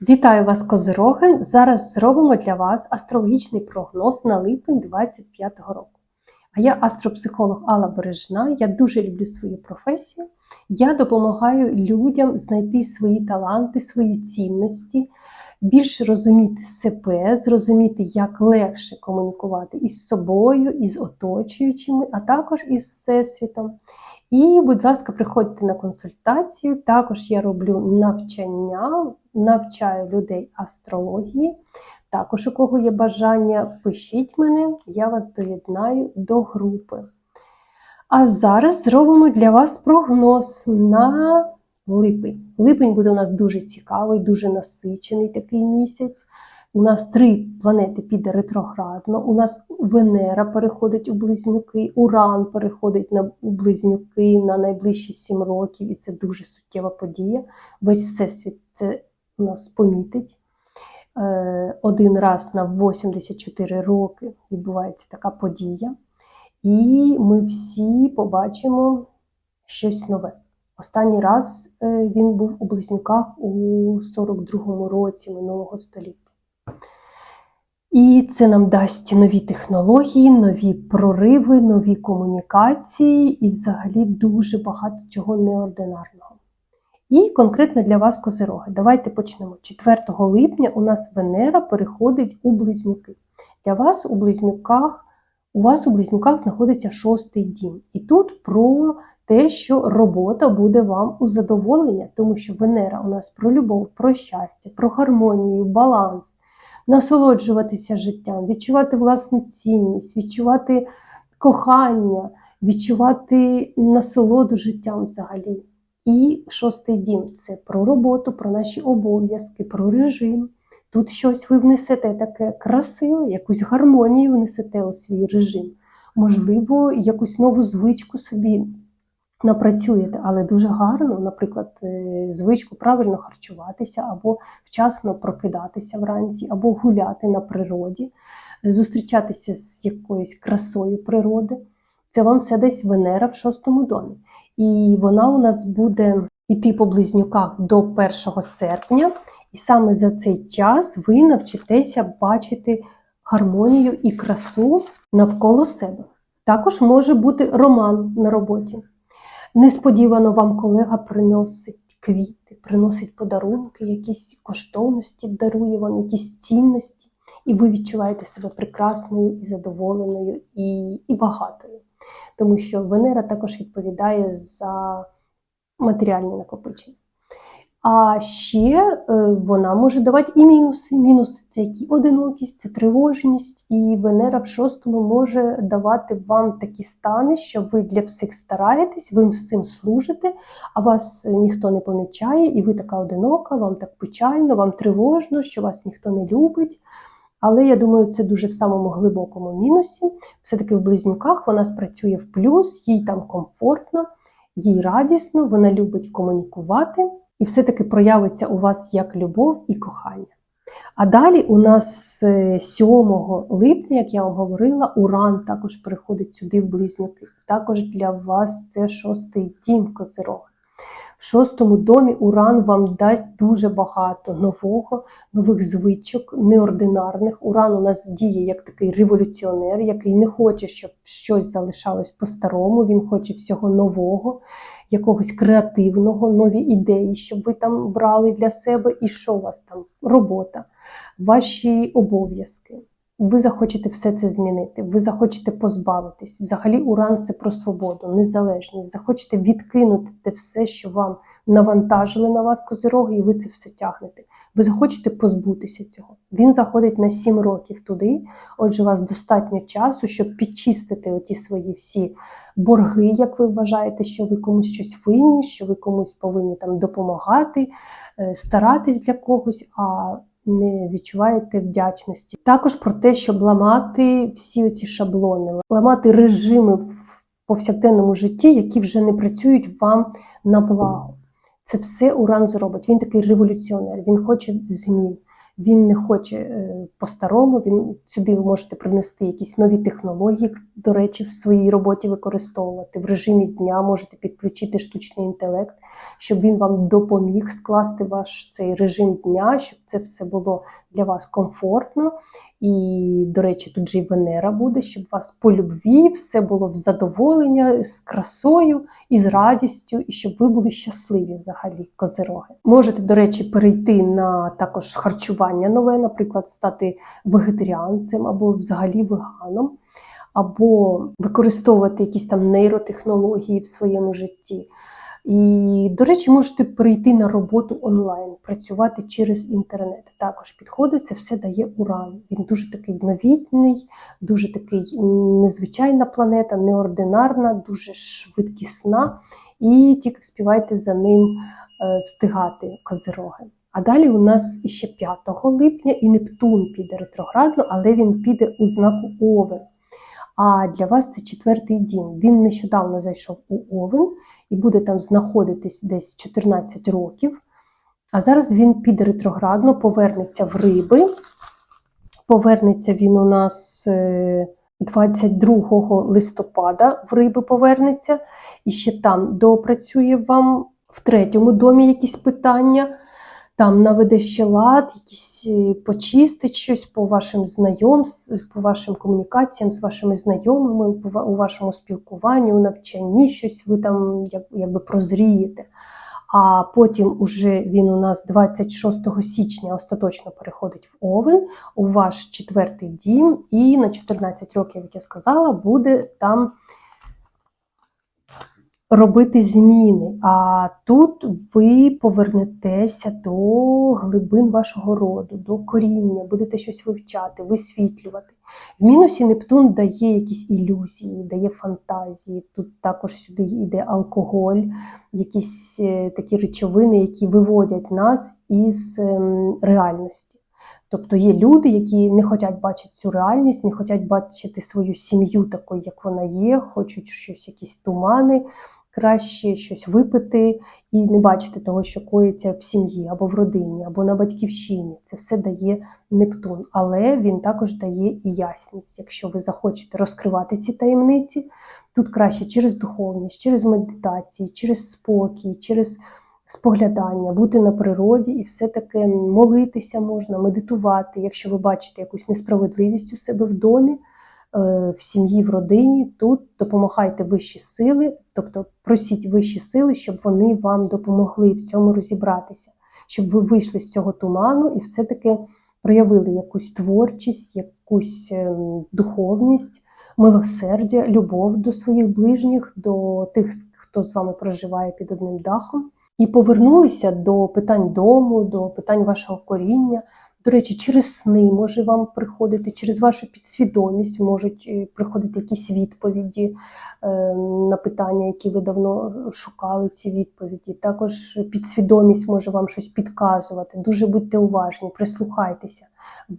Вітаю вас, Козироги! Зараз зробимо для вас астрологічний прогноз на липень 2025 року. А я астропсихолог Алла Бережна. Я дуже люблю свою професію. Я допомагаю людям знайти свої таланти, свої цінності, більше розуміти себе, зрозуміти, як легше комунікувати із собою, із оточуючими, а також із всесвітом. І, будь ласка, приходьте на консультацію. Також я роблю навчання, навчаю людей астрології. Також, у кого є бажання, пишіть мене, я вас доєднаю до групи. А зараз зробимо для вас прогноз на липень. Липень буде у нас дуже цікавий, дуже насичений такий місяць. У нас три планети піде ретроградно. У нас Венера переходить у близнюки, Уран переходить на у близнюки на найближчі 7 років, і це дуже суттєва подія. Весь всесвіт це у нас помітить. Е, Один раз на 84 роки відбувається така подія. І ми всі побачимо щось нове. Останній раз е, він був у близнюках у 42-му році минулого століття. І це нам дасть нові технології, нові прориви, нові комунікації і взагалі дуже багато чого неординарного. І конкретно для вас козироги. Давайте почнемо. 4 липня у нас Венера переходить у близнюки. Для вас у близнюках, у вас у близнюках знаходиться шостий дім. І тут про те, що робота буде вам у задоволення, тому що Венера у нас про любов, про щастя, про гармонію, баланс насолоджуватися життям, відчувати власну цінність, відчувати кохання, відчувати насолоду життям взагалі. І шостий дім це про роботу, про наші обов'язки, про режим. Тут щось ви внесете таке красиве, якусь гармонію внесете у свій режим. Можливо, якусь нову звичку собі напрацюєте, але дуже гарно, наприклад, е, звичку правильно харчуватися, або вчасно прокидатися вранці, або гуляти на природі, е, зустрічатися з якоюсь красою природи. Це вам все десь Венера в шостому домі. І вона у нас буде йти по близнюках до 1 серпня, і саме за цей час ви навчитеся бачити гармонію і красу навколо себе. Також може бути роман на роботі. Несподівано вам колега приносить квіти, приносить подарунки, якісь коштовності, дарує вам якісь цінності, і ви відчуваєте себе прекрасною і задоволеною, і, і багатою. Тому що Венера також відповідає за матеріальні накопичення. А ще е, вона може давати і мінуси. Мінуси це які одинокість, це тривожність, і Венера в шостому може давати вам такі стани, що ви для всіх стараєтесь, ви з цим служите, а вас ніхто не помічає, і ви така одинока, вам так печально, вам тривожно, що вас ніхто не любить. Але я думаю, це дуже в самому глибокому мінусі. Все-таки в близнюках вона спрацює в плюс, їй там комфортно, їй радісно, вона любить комунікувати і все-таки проявиться у вас як любов і кохання. А далі у нас 7 липня, як я вам говорила, Уран також приходить сюди в близнюки. Також для вас це шостий дім Козирога. В шостому домі Уран вам дасть дуже багато нового, нових звичок, неординарних. Уран у нас діє як такий революціонер, який не хоче, щоб щось залишалось по-старому. Він хоче всього нового, якогось креативного, нові ідеї, щоб ви там брали для себе. І що у вас там? Робота, ваші обов'язки. Ви захочете все це змінити, ви захочете позбавитись. Взагалі, уран це про свободу, незалежність. Захочете відкинути те все, що вам навантажили на вас козироги, і ви це все тягнете. Ви захочете позбутися цього. Він заходить на 7 років туди. Отже, у вас достатньо часу, щоб підчистити оті свої всі борги, як ви вважаєте, що ви комусь щось винні, що ви комусь повинні там допомагати, е, старатись для когось. а не відчуваєте вдячності. Також про те, щоб ламати всі ці шаблони, ламати режими в повсякденному житті, які вже не працюють вам на благо. Це все Уран зробить. Він такий революціонер, він хоче змін. Він не хоче е, по-старому. Він сюди ви можете принести якісь нові технології, до речі, в своїй роботі використовувати. В режимі дня можете підключити штучний інтелект, щоб він вам допоміг скласти ваш цей режим дня, щоб це все було для вас комфортно. І, до речі, тут же і Венера буде, щоб у вас по любві все було в задоволення з красою і з радістю, і щоб ви були щасливі взагалі, козироги. Можете, до речі, перейти на також харчування нове, наприклад, стати вегетаріанцем або взагалі веганом, або використовувати якісь там нейротехнології в своєму житті. І, до речі, можете перейти на роботу онлайн, працювати через інтернет. Також підходить, це все дає уран. Він дуже такий новітний, дуже такий незвичайна планета, неординарна, дуже швидкісна. І тільки співайте за ним е, встигати козироги. А далі у нас іще 5 липня і Нептун піде ретроградно, але він піде у знаку Овен. А для вас це четвертий дім. Він нещодавно зайшов у Овен і буде там знаходитись десь 14 років. А зараз він піде ретроградно, повернеться в риби. Повернеться він у нас 22 е, листопада в риби повернеться, і ще там допрацює вам в третьому домі якісь питання там наведе ще лад, якісь е, почистить щось по вашим знайомствам, по вашим комунікаціям з вашими знайомими, у вашому спілкуванні, у навчанні щось ви там як, якби прозрієте. А потім уже він у нас 26 січня остаточно переходить в Овен, у ваш четвертий дім, і на 14 років, як я сказала, буде там робити зміни. А тут ви повернетеся до глибин вашого роду, до коріння, будете щось вивчати, висвітлювати. В мінусі Нептун дає якісь ілюзії, дає фантазії. Тут також сюди йде алкоголь, якісь е, такі речовини, які виводять нас із ем, реальності. Тобто є люди, які не хочуть бачити цю реальність, не хочуть бачити свою сім'ю такою, як вона є, хочуть щось, якісь тумани, краще щось випити і не бачити того, що коїться в сім'ї або в родині, або на батьківщині. Це все дає Нептун, але він також дає і ясність. Якщо ви захочете розкривати ці таємниці, тут краще через духовність, через медитації, через спокій, через споглядання, бути на природі і все-таки молитися можна, медитувати. Якщо ви бачите якусь несправедливість у себе в домі. Е, в сім'ї, в родині, тут допомагайте вищі сили, тобто просіть вищі сили, щоб вони вам допомогли в цьому розібратися, щоб ви вийшли з цього туману і все-таки проявили якусь творчість, якусь ем, духовність, милосердя, любов до своїх ближніх, до тих, хто з вами проживає під одним дахом, і повернулися до питань дому, до питань вашого коріння. До речі, через сни може вам приходити, через вашу підсвідомість можуть е, приходити якісь відповіді е, на питання, які ви давно шукали ці відповіді. Також підсвідомість може вам щось підказувати. Дуже будьте уважні, прислухайтеся.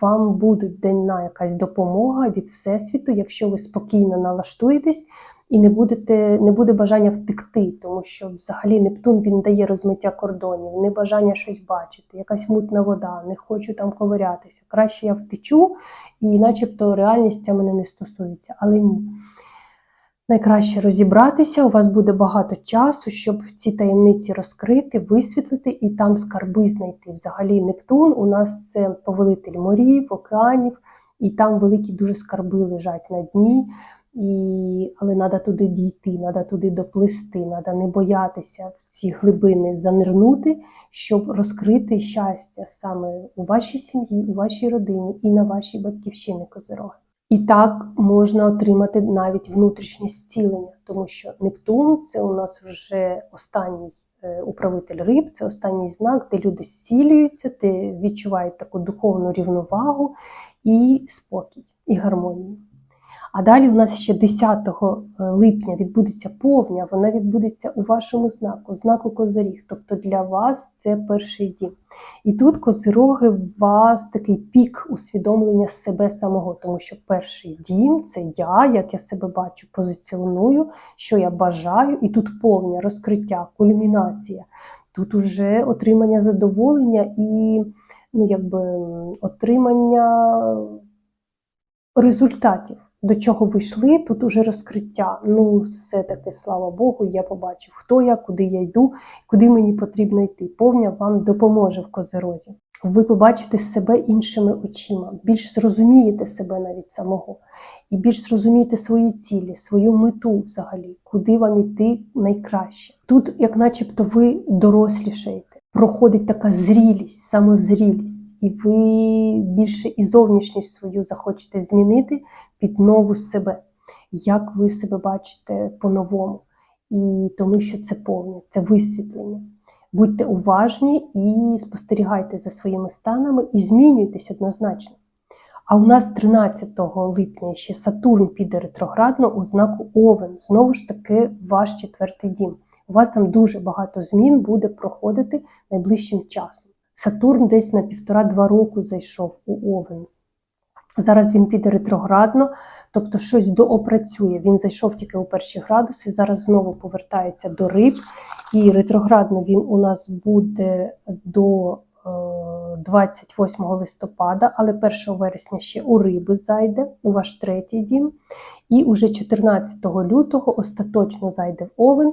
Вам буде денна якась допомога від Всесвіту, якщо ви спокійно налаштуєтесь і не будете, не буде бажання втекти, тому що взагалі Нептун він дає розмиття кордонів, не бажання щось бачити, якась мутна вода, не хочу там ковирятися. Краще я втечу, і начебто реальність ця мене не стосується, але ні. Найкраще розібратися, у вас буде багато часу, щоб ці таємниці розкрити, висвітлити і там скарби знайти. Взагалі, Нептун у нас це повелитель морів, океанів, і там великі дуже скарби лежать на дні. І, Але треба туди дійти, треба туди доплисти, треба не боятися в ці глибини занирнути, щоб розкрити щастя саме у вашій сім'ї, у вашій родині і на вашій батьківщині Козироги. І так можна отримати навіть внутрішнє зцілення, тому що Нептун це у нас вже останній е, управитель риб, це останній знак, де люди зцілюються, де відчувають таку духовну рівновагу і спокій, і гармонію. А далі у нас ще 10 е, липня відбудеться повня, вона відбудеться у вашому знаку, знаку Козиріг. Тобто для вас це перший дім. І тут козироги у вас такий пік усвідомлення себе самого, тому що перший дім це я, як я себе бачу, позиціоную, що я бажаю, і тут повня розкриття, кульмінація. Тут уже отримання задоволення і ну, якби, отримання результатів. До чого ви йшли, тут уже розкриття. Ну, все-таки, слава Богу, я побачив, хто я, куди я йду, куди мені потрібно йти. Повня вам допоможе в козерозі. Ви побачите себе іншими очима, більш зрозумієте себе навіть самого, і більш зрозумієте свої цілі, свою мету взагалі, куди вам іти найкраще. Тут, як начебто, ви дорослішаєте, проходить така зрілість, самозрілість, і ви більше і зовнішність свою захочете змінити під нову себе, як ви себе бачите по-новому. І тому що це повне, це висвітлення. Будьте уважні і спостерігайте за своїми станами і змінюйтесь однозначно. А у нас 13 липня ще Сатурн піде ретроградно у знаку Овен. Знову ж таки, ваш четвертий дім. У вас там дуже багато змін буде проходити найближчим часом. Сатурн десь на півтора-два року зайшов у Овен. Зараз він піде ретроградно, тобто щось доопрацює. Він зайшов тільки у перші градуси, зараз знову повертається до риб. І ретроградно він у нас буде до е, 28 листопада, але 1 вересня ще у риби зайде, у ваш третій дім. І уже 14 лютого остаточно зайде в Овен.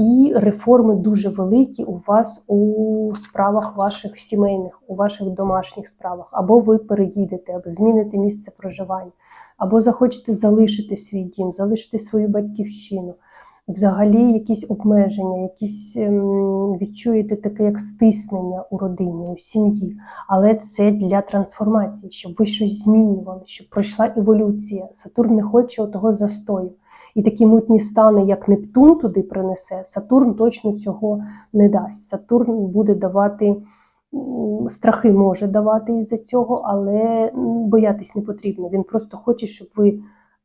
І реформи дуже великі у вас у справах ваших сімейних, у ваших домашніх справах. Або ви переїдете, або зміните місце проживання, або захочете залишити свій дім, залишити свою батьківщину. Взагалі, якісь обмеження, якісь ем, відчуєте таке, як стиснення у родині, у сім'ї. Але це для трансформації, щоб ви щось змінювали, щоб пройшла еволюція. Сатурн не хоче отого застою. І такі мутні стани, як Нептун туди принесе, Сатурн точно цього не дасть. Сатурн буде давати страхи, може давати із-за цього, але боятись не потрібно. Він просто хоче, щоб ви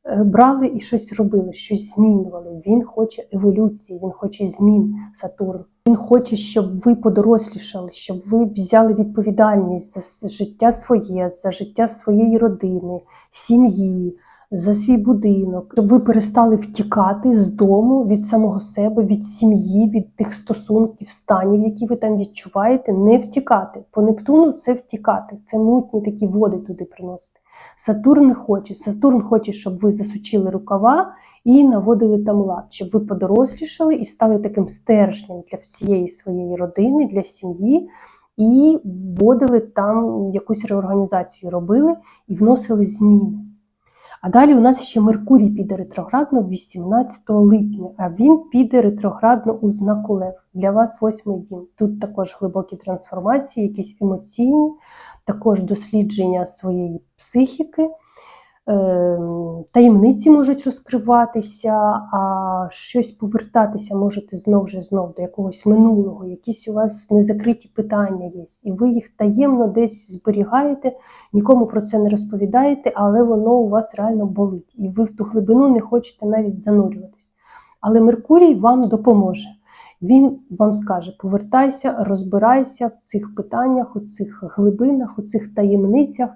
е, брали і щось робили, щось змінювали. Він хоче еволюції, він хоче змін Сатурн. Він хоче, щоб ви подорослішали, щоб ви взяли відповідальність за життя своє, за життя своєї родини, сім'ї за свій будинок, щоб ви перестали втікати з дому від самого себе, від сім'ї, від тих стосунків, станів, які ви там відчуваєте, не втікати. По Нептуну це втікати, це мутні такі води туди приносити. Сатурн не хоче. Сатурн хоче, щоб ви засучили рукава і наводили там лад, щоб ви подорослішали і стали таким стержнем для всієї своєї родини, для сім'ї. І вводили там якусь реорганізацію, робили і вносили зміни. А далі у нас ще Меркурій піде ретроградно 18 липня, а він піде ретроградно у знаку Лев. Для вас восьмий дім. Тут також глибокі трансформації, якісь емоційні, також дослідження своєї психіки. Ем, Таємниці можуть розкриватися, а щось повертатися можете знов же знов до якогось минулого, якісь у вас незакриті питання є, і ви їх таємно десь зберігаєте, нікому про це не розповідаєте, але воно у вас реально болить, і ви в ту глибину не хочете навіть занурюватись. Але Меркурій вам допоможе. Він вам скаже: повертайся, розбирайся в цих питаннях, у цих глибинах, у цих таємницях,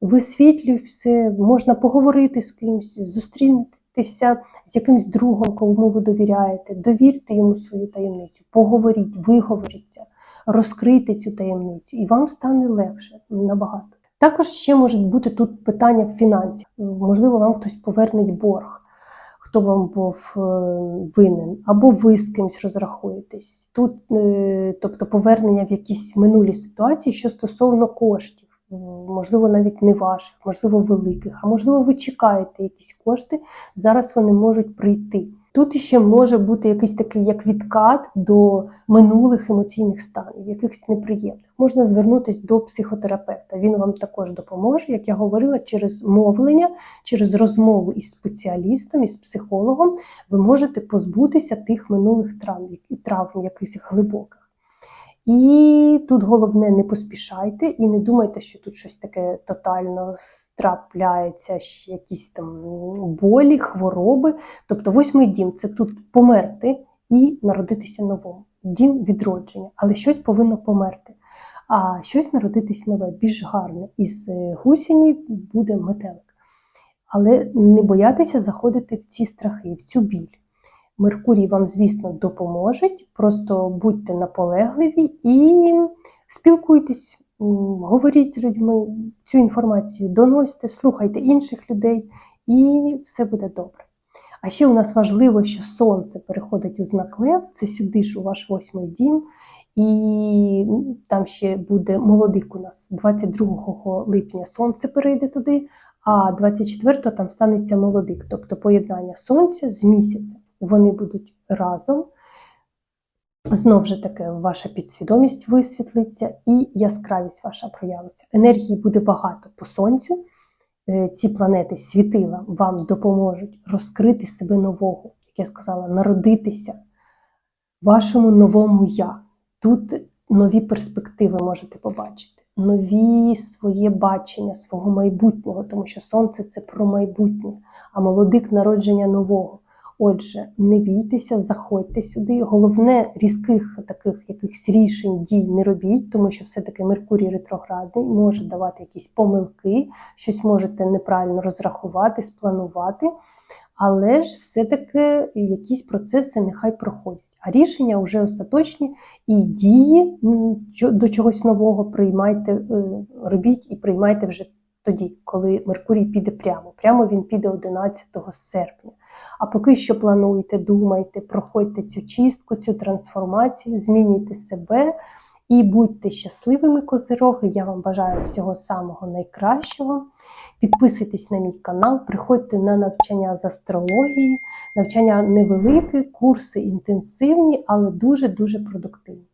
висвітлюй все, можна поговорити з кимось, зустрітися з якимсь другом, кому ви довіряєте, довірте йому свою таємницю, поговоріть, виговоріться, розкрийте цю таємницю, і вам стане легше набагато. Також ще можуть бути тут питання фінансів. Можливо, вам хтось повернеть борг, хто вам був е, винен, або ви з кимось розрахуєтесь. Тут, е, тобто, повернення в якісь минулі ситуації, що стосовно коштів, можливо, навіть не ваших, можливо, великих, а можливо, ви чекаєте якісь кошти, зараз вони можуть прийти. Тут ще може бути якийсь такий як відкат до минулих емоційних станів, якихось неприємних. Можна звернутися до психотерапевта. Він вам також допоможе, як я говорила, через мовлення, через розмову із спеціалістом, із психологом, ви можете позбутися тих минулих травм, травм якихось глибоких. І тут головне не поспішайте і не думайте, що тут щось таке тотально трапляється, якісь там болі, хвороби. Тобто восьмий дім це тут померти і народитися новому. Дім відродження, але щось повинно померти. А щось народитись нове, більш гарне. Із е, буде метелик. Але не боятися заходити в ці страхи, в цю біль. Меркурій вам, звісно, допоможе, просто будьте наполегливі і спілкуйтесь. говоріть з людьми цю інформацію, доносьте, слухайте інших людей, і все буде добре. А ще у нас важливо, що сонце переходить у знак Лев, це сюди ж у ваш восьмий дім, і там ще буде молодик у нас 22 липня сонце перейде туди, а 24-го там станеться молодик, тобто поєднання сонця з місяцем. Вони будуть разом. Знову ж таки, ваша підсвідомість висвітлиться і яскравість ваша проявиться. Енергії буде багато по сонцю. Е, Ці планети світила вам допоможуть розкрити себе нового, як я сказала, народитися вашому новому я. Тут нові перспективи можете побачити, нові своє бачення свого майбутнього, тому що сонце це про майбутнє, а молодик народження нового. Отже, не бійтеся, заходьте сюди. Головне, різких таких якихось рішень дій не робіть, тому що все-таки Меркурій ретроградний може давати якісь помилки, щось можете неправильно розрахувати, спланувати, але ж все-таки якісь процеси нехай проходять. А рішення вже остаточні і дії до чогось нового приймайте, е, робіть і приймайте вже тоді, коли Меркурій піде прямо. Прямо він піде 11 серпня. А поки що плануйте, думайте, проходьте цю чистку, цю трансформацію, змінюйте себе і будьте щасливими, козироги. Я вам бажаю всього самого найкращого. Підписуйтесь на мій канал, приходьте на навчання з астрології. Навчання невелике, курси інтенсивні, але дуже-дуже продуктивні.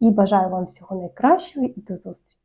І бажаю вам всього найкращого і до зустрічі!